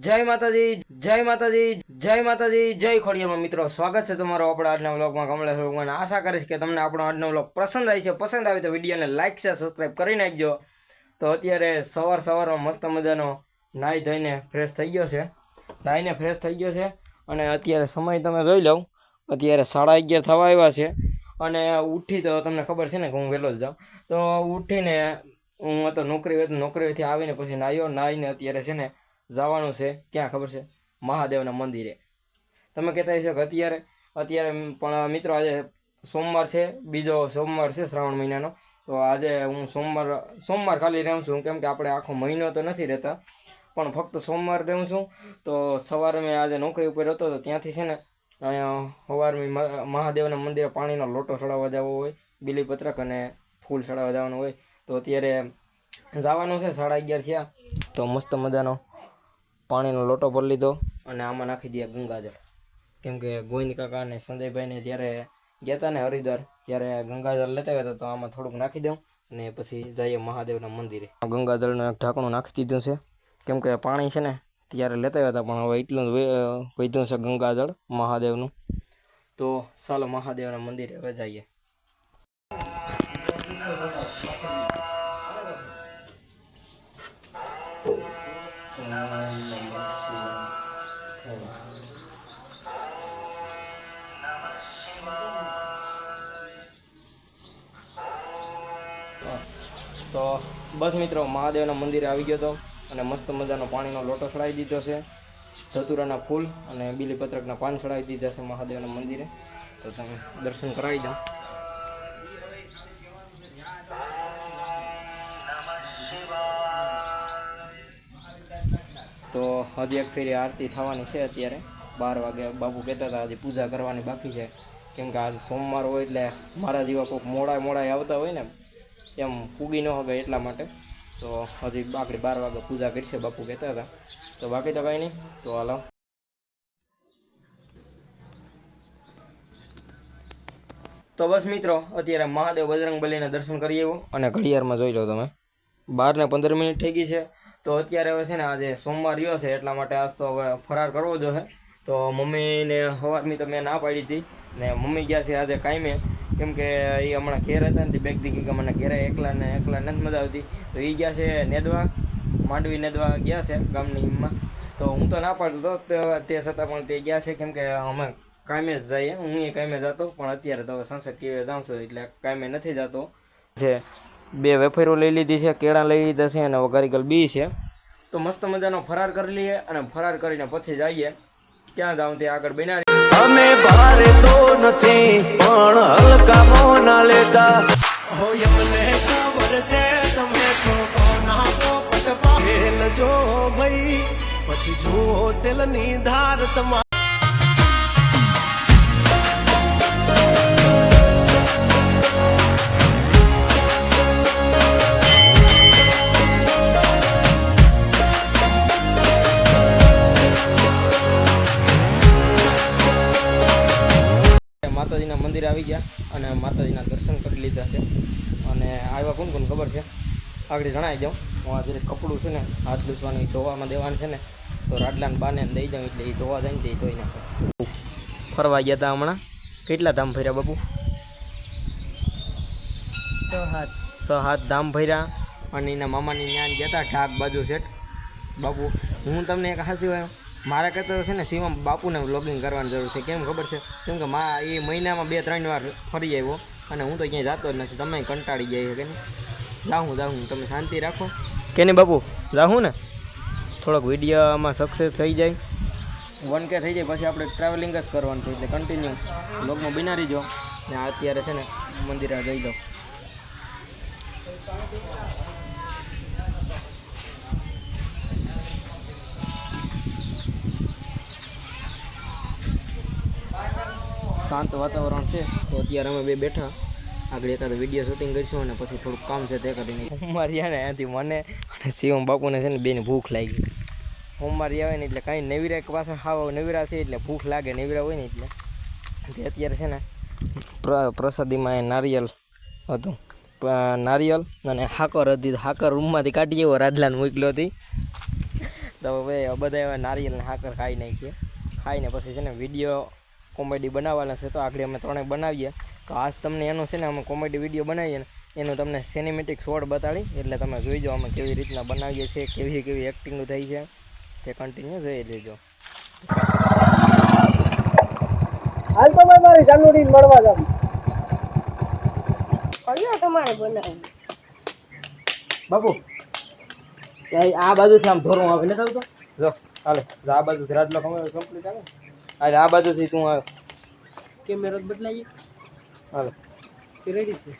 જય માતાજી જય માતાજી જય માતાજી, જય ખોડિયામાં મિત્રો. સ્વાગત છે તમારો આપણા આજના વ્લોગમાં કમલેશ ભગવાન આશા કરીશ કે તમને આપણો આજનો વ્લોગ પસંદ આવી છે. પસંદ આવે તો વિડીયોને લાઇક છે સબસ્ક્રાઈબ કરી નાખજો. તો અત્યારે સવાર સવારમાં મસ્ત મજાનો નાહી ધોઈને ફ્રેશ થઈ ગયો છે. નાહીને ફ્રેશ થઈ ગયો છે. અને અત્યારે સમય તમે જોઈ લઉં. અત્યારે સાડા અગિયાર થવા આવ્યા છે. અને ઉઠી તો તમને ખબર છે ને કે હું વહેલો જ જાઉં. તો ઉઠીને હું તો નોકરી, નોકરીથી આવીને પછી નાહ્યો. નાહીને અત્યારે છે ને જવાનું છે. ક્યાં ખબર છે? મહાદેવના મંદિરે. તમે કહેતા હશો કે અત્યારે અત્યારે પણ મિત્રો આજે સોમવાર છે, બીજો સોમવાર છે શ્રાવણ મહિનાનો. તો આજે હું સોમવાર સોમવાર ખાલી રહું છું, કેમ કે આપણે આખો મહિનો તો નથી રહેતા. પણ ફક્ત સોમવાર રહું છું. તો સવારે મેં આજે નોકરી ઉપર હતો, તો ત્યાંથી છે ને, અહીંયા સવારમાં મહાદેવના મંદિરે પાણીનો લોટો ચડાવવા જવો હોય બીલીપત્રક અને ફૂલ ચડાવવા જવાનું હોય. તો અત્યારે જવાનું છે, સાડા અગિયાર થયા. તો મસ્ત મજાનો પાણીનો લોટો ભરી લીધો અને આમાં નાખી દઈએ ગંગાજળ. કેમ કે ગોવિંદ કાકા અને સંજયભાઈને જ્યારે ગયા હતા ને હરિદ્વાર ત્યારે ગંગાજળ લેતા ગયા હતા તો આમાં થોડુંક નાખી દઉં અને પછી જઈએ મહાદેવના મંદિરે. ગંગાજળનું એક ઢાંકણું નાખી દીધું છે. કેમ કે પાણી છે ને ત્યારે લેતા ગયા હતા પણ હવે એટલું વધ્યું છે ગંગાજળ મહાદેવનું. તો ચાલો મહાદેવના મંદિરે હવે જઈએ. બસ મિત્રો, મહાદેવના મંદિરે આવી ગયો હતો અને મસ્ત મજાનો પાણીનો લોટો ચડાવી દીધો છે. ધતુરાના ફૂલ અને બીલીપત્રકના પાન ચડાવી દીધા છે મહાદેવના મંદિરે. તો તમે દર્શન કરાવી દો. તો હજી એક ફેરી આરતી થવાની છે અત્યારે. બાર વાગે બાપુ કહેતા હતા હજી પૂજા કરવાની બાકી છે. કેમ કે આજે સોમવાર હોય એટલે મારા જેવા કોઈક મોડા મોડા આવતા હોય ને એમ પૂગી ન હવે એટલા માટે. તો હજી આકડી બાર વાગે પૂજા કરશે બાપુ કહેતા હતા. તો બાકી તો કંઈ નહીં. તો હાલો. તો બસ મિત્રો, અત્યારે મહાદેવ બજરંગ બલીના દર્શન કરી આવ્યો અને ઘડિયાળમાં જોઈ લો તમે. બાર ને પંદર મિનિટ થઈ ગઈ છે. તો અત્યારે હવે છે ને આજે સોમવાર રહ્યો છે, એટલા માટે આજ તો હવે ફરાર કરવો જોઈએ તો મમ્મીને સવારની તો મેં ના પાડી હતી. ને મમ્મી ગયા છે આજે કાંઈ કેમ કે એ હમણાં ઘેર હતા ને તે બેગ દીધી કે મને ઘેરે એકલા ને એકલા નથી મજા આવતી. તો એ ગયા છે નેદવા, માંડવી નેદવા ગયા છે ગામની હિમમાં. તો હું તો ના પાડતો હતો તે- છતાં પણ તે ગયા છે. કેમ કે અમે કામે જ જઈએ. હું એ કામે જતો, પણ અત્યારે તો સંસદ કેવે જાઉં છું એટલે કામે નથી જતો. છે. બે વેફેરો લઈ લીધી છે, કેળા લઈ લીધા છે અને વઘારીકલ બી છે. તો મસ્ત મજાનો ફરાર કરી લઈએ અને ફરાર કરીને પછી જઈએ. ક્યાં જાઉં તે આગળ બનાવી અમે નથી, પણ હલકા મોના લેતા. હોય અમને ખબર છે તમે છો કોના પોપટ પાહેલ જો ભાઈ. પછી જુઓ તેલની ધાર તમારી મંદિરે આવી ગયા અને માતાજીના દર્શન કરી લીધા છે. અને આવ્યા કોણ કોણ ખબર છે? આગળ જણાવી દઉં. હું આ જે કપડું છે ને હાથ લૂસવાનું ધોવામાં દેવાનું છે ને તો રાડલાને બાને દઈ જાઉં એટલે એ ધોવા જાય ને એ ધોઈ નાખે. ફરવા ગયા હતા હમણાં? કેટલા ધામ ફર્યા બાપુ? સો હાથ. છ હાથ ધામ ફર્યા. અને એના મામાની જ્ઞાન ગયા હતા ઢાક બાજુ સેટ બાપુ હું તમને એક હાસી હોય મારા કરતાં તો છે ને સીમાં બાપુને વ્લોગિંગ કરવાની જરૂર છે. કેમ ખબર છે? કેમ કે મા એ મહિનામાં બે ત્રણ વાર ફરી આવ્યો અને હું તો ક્યાંય જતો જ નથી. તમે કંટાળી ગયા કે જાઉં જાઉં. તમે શાંતિ રાખો. કે નહીં બાપુ? જાઉં ને? થોડોક વિડીયોમાં સક્સેસ થઈ જાય. વન કે થઈ જાય પછી આપણે ટ્રાવેલિંગ જ કરવાનું છે. એટલે કન્ટિન્યુ બ્લોગમાં બિનારી જો ને અત્યારે છે ને મંદિરે જઈ જાઉં શાંત વાતાવરણ છે, તો અત્યારે અમે બે બેઠા. આગળ એકાદ વીડિયો શૂટિંગ કરીશું અને પછી થોડુંક કામ છે તે કરીને સોમવારી આવે ને ત્યાંથી મને અને શિવમ બાપુને છે ને બેની ભૂખ લાગી. સોમવારી આવે ને એટલે કાંઈ નવીરા પાસે ખાવા નવીરા છે એટલે ભૂખ લાગે, નવીરા હોય ને એટલે. અત્યારે છે ને પ્ર- પ્રસાદીમાં એ નારિયેલ હતું. નારિયેલ અને હાકર હતી. હાકર રૂમમાંથી કાઢી એવો રાજલાને મોકલ્યો હતી. તો હવે બધા એવા નારિયેલને હાકર ખાઈ નાખીએ. ખાઈને પછી છે ને વીડિયો કોમેડી બનાવવાના છે તો આગળ અમે ત્રણેય બનાવીએ. તો આજ તમને એનું છે ને અમે કોમેડી વીડિયો બનાવીએ ને એનું તમને સિનેમેટિક શોર્ટ બતાડી એટલે તમે જોઈજો અમે કેવી રીતના બનાવીએ છીએ કેવી કેવી એક્ટિંગ થઈ છે. તે કન્ટિન્યુ જોઈ લેજો. હાલ તો મારી ચાંદોડી મળવા જાવ. કયો તમારે બનાવવું? બાપુ. આ બાજુ આમ ધોરું આવે ને આવતો? જો હાલે આ બાજુથી રાજલો કમ્પ્લીટ આવે હાલે આ બાજુથી તું આવે કેમેરો જ બદલાઈએ હાલે કે રેડી છે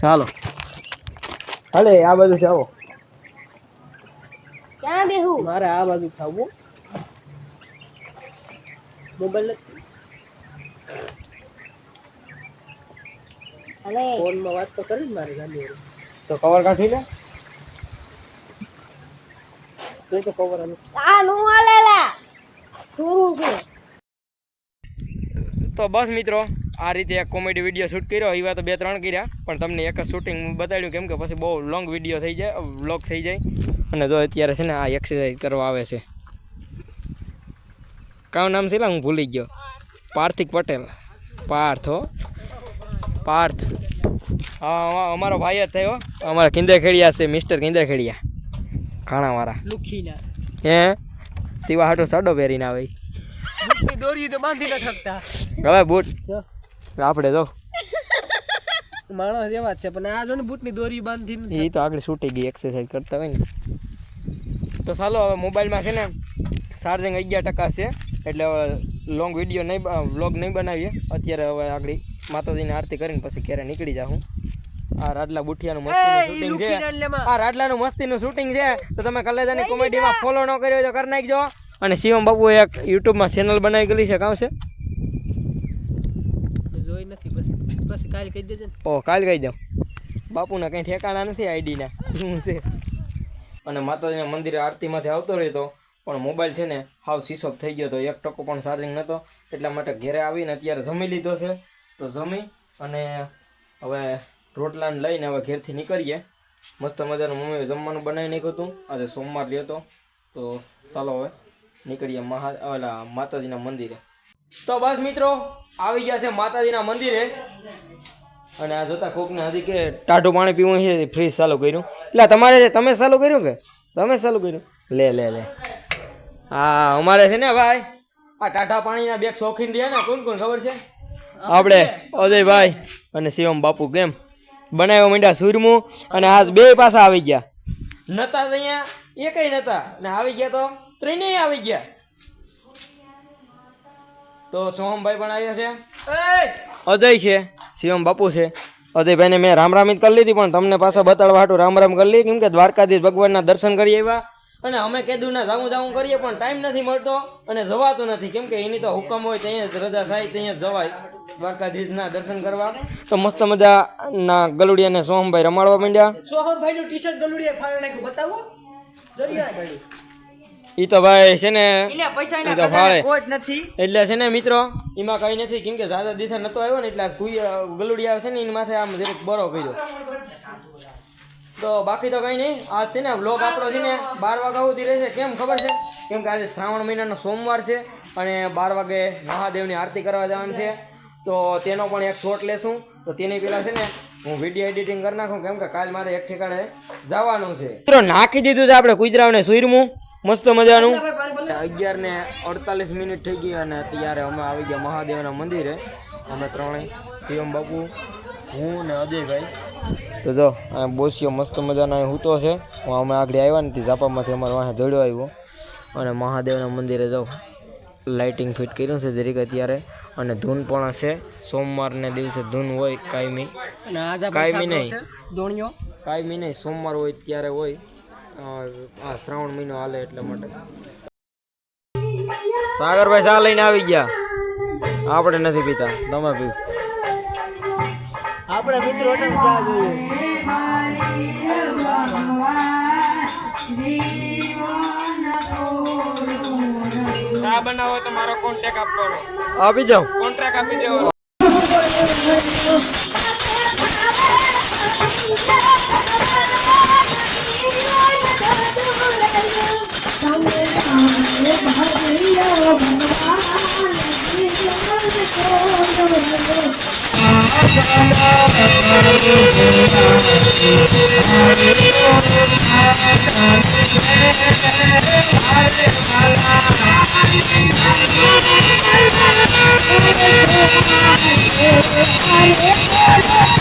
ચાલો હાલે આ બાજુથી આવો ક્યાં બેહું મારે આ બાજુ ખાવું મોબાઈલ અને ફોનમાં વાત તો કરી મારી ગાડી તો કવર કાઢી લે. તું તો કવર આનું. આ નું આલેલા થોડું છે. તો બસ મિત્રો આ રીતે એક કોમેડી વીડિયો શૂટ કર્યો. એવા તો બે ત્રણ કર્યા પણ તમને એક જ શૂટિંગ બતાડ્યું કેમ કે પછી બહુ લોંગ વીડિયો થઈ જાય વ્લોગ થઈ જાય. અને જો અત્યારે છે ને આ એક્સરસાઇઝ કરવા આવે છે. કામ નામ છે હું ભૂલી ગયો. પાર્થિક પટેલ. પાર્થ હો. પાર્થ. હા હા, અમારો ભાઈ જ થયો. અમારા કિંદરખેડિયા છે મિસ્ટર કિંદર ખાણાવાળા. લુખીના. હે? તેવા હાટો સાડો પહેરીને આવે. દોરી તો બાંધી ન શકતા. હવે બૂટ. આપણે જો. માણસ એવા જ છે પણ આ જો ને બુટની દોરી બાંધી એ તો આગળ છૂટી ગઈ એક્સરસાઇઝ કરતા હોય ને. તો ચાલો હવે મોબાઈલમાં છે ને ચાર્જિંગ અગિયાર ટકા છે. એટલે હવે લોંગ વીડિયો નહીં વ્લોગ નહીં બનાવીએ. અત્યારે હવે આગળ માતાજીની આરતી કરીને પછી ઘરે નીકળી જાઉં. આ રાડલા બુઠિયાનું મસ્તીનું શૂટિંગ છે. આ રાડલાનું મસ્તીનું શૂટિંગ છે. તો તમે કલેજાની કોમેડીમાં ફોલો ન કર્યો તો કરી નાખજો. અને શિવમ બાબુ એક યુટ્યુબમાં ચેનલ બનાવી ગયેલી છે કાં છે? તો જોઈ નથી પછી પછી કાલે કહી દેજે ઓ કાલ કહી દઉં. બાપુના કંઈ ઠેકાણા નથી આઈડીના. શું છે? અને માતાજીના મંદિરે આરતીમાંથી આવતો રહેતો પણ મોબાઈલ છે ને હાવ સ્વિચ ઓફ થઈ ગયો તો એક ટકો પણ ચાર્જિંગ નહોતો એટલા માટે ઘરે આવીને અત્યારે જમી લીધો છે. તો જમી અને હવે રોટલાને લઈને હવે ઘેરથી નીકળીએ. મસ્ત મજાનું મમ્મીએ જમવાનું બનાવી હતું. આજે સોમવાર હતો. તો ચાલો હવે નીકળીએ મહા, ઓલા માતાજીના મંદિરે. તો બસ મિત્રો, આવી ગયા છે માતાજીના મંદિરે. અને આ જોતા કોકને હજી કે ટાઢું પાણી પીવું છે, ફ્રીજ ચાલુ કર્યું. એટલે તમારે તમે ચાલુ કર્યું કે? તમે ચાલુ કર્યું? લે લે લે. હા, અમારે છે ને ભાઈ, આ ટાઢા પાણીના બે શોખીન રહ્યા ને, કોણ કોણ ખબર છે? આપણે અજયભાઈ અને શિવમ બાપુ કેમ? બનાવ્યો માંડ્યા સુરમું અને આ બે પાછા આવી ગયા. નતા અહીંયા એકય નતા. ને આવી ગયા તો ત્રણેય આવી ગયા. તો સોમભાઈ પણ આવ્યા છે. અજય છે શિવમ બાપુ છે. અજયભાઈને મેં રામ રામ કરી લીધી પણ તમને પાછા બતાડવા હાટું રામ રામ કરી લીધી કેમ કે દ્વારકાધીશ ભગવાનના દર્શન કરી આવ્યા. અને અમે કીધું ના જાવું જાવું કરીએ પણ ટાઈમ નથી મળતો અને જવાતું નથી. કેમ કે એની તો હુકમ હોય ત્યાં જ રજા થાય ત્યાં જ જવાય. દ્વારકાધીશના દર્શન કરવા. તો મસ્ત મજાના ગલુડિયાને સોહમભાઈ રમાડવા માંડ્યા. સોહમભાઈ નું ટી શર્ટ ગલુડિયા ફાડી નાખ્યું બતાવો. ઈ એ તો ભાઈ છે ને પૈસા ઈ તો ફાળે નથી. એટલે છે ને મિત્રો એમાં કઈ નથી કેમ કે દાદા દિવસે નતો આવ્યો ને એટલે આ કુઈ ગલુડી આવે છે ને એની માથે આમ જરીક બરો કર્યો. તો બાકી તો કંઈ નહીં. આ છે ને બ્લોગ આપણો છે ને બાર વાગ્યા સુધી રહેશે. કેમ ખબર છે? કેમ કે આજે શ્રાવણ મહિનાનો સોમવાર છે અને બાર વાગે મહાદેવની આરતી કરવા જવાનું છે. તો તેનો પણ એક શોટ લેશું. તો તેની પહેલાં છે ને હું વીડિયો એડિટિંગ કરી નાખું કેમ કે કાલ મારે એક ઠેકાણે જવાનું છે. મિત્રો નાખી દીધું છે આપણે કુજરાવને સુરમું મસ્ત મજાનું. અગિયાર ને અડતાલીસ મિનિટ થઈ ગઈ અને અત્યારે અમે આવી ગયા મહાદેવના મંદિરે. અમે ત્રણેય શિવમ બાપુ હું ને અજયભાઈ. તો જો આ બોસીઓ મસ્ત મજાનો અહીં હૂતો છે. હું અમે આગળ આવ્યા નથી ઝાપામાંથી અમારે વાંહે દોડ્યો આવ્યો. અને મહાદેવના મંદિરે જાઉં. લાઇટિંગ ફિટ કર્યું છે જરીક અત્યારે. અને ધૂન પણ છે સોમવારને દિવસે ધૂન હોય કાયમી. કાયમી નહીં. દોણિયો કાયમી નહીં સોમવાર હોય ત્યારે હોય. આ શ્રાવણ મહિનો હાલે એટલા માટે. સાગરભાઈ ચા લઈને આવી ગયા. આપણે નથી પીતા. તમે પી આપણે મિત્રો હોટલ ચા જોઈએ. ચા બનાવો તો મારો કોન્ટેક આપવાનો. આપી જાઉં. કોન્ટ્રાક્ટ આપી દેવાનો મારે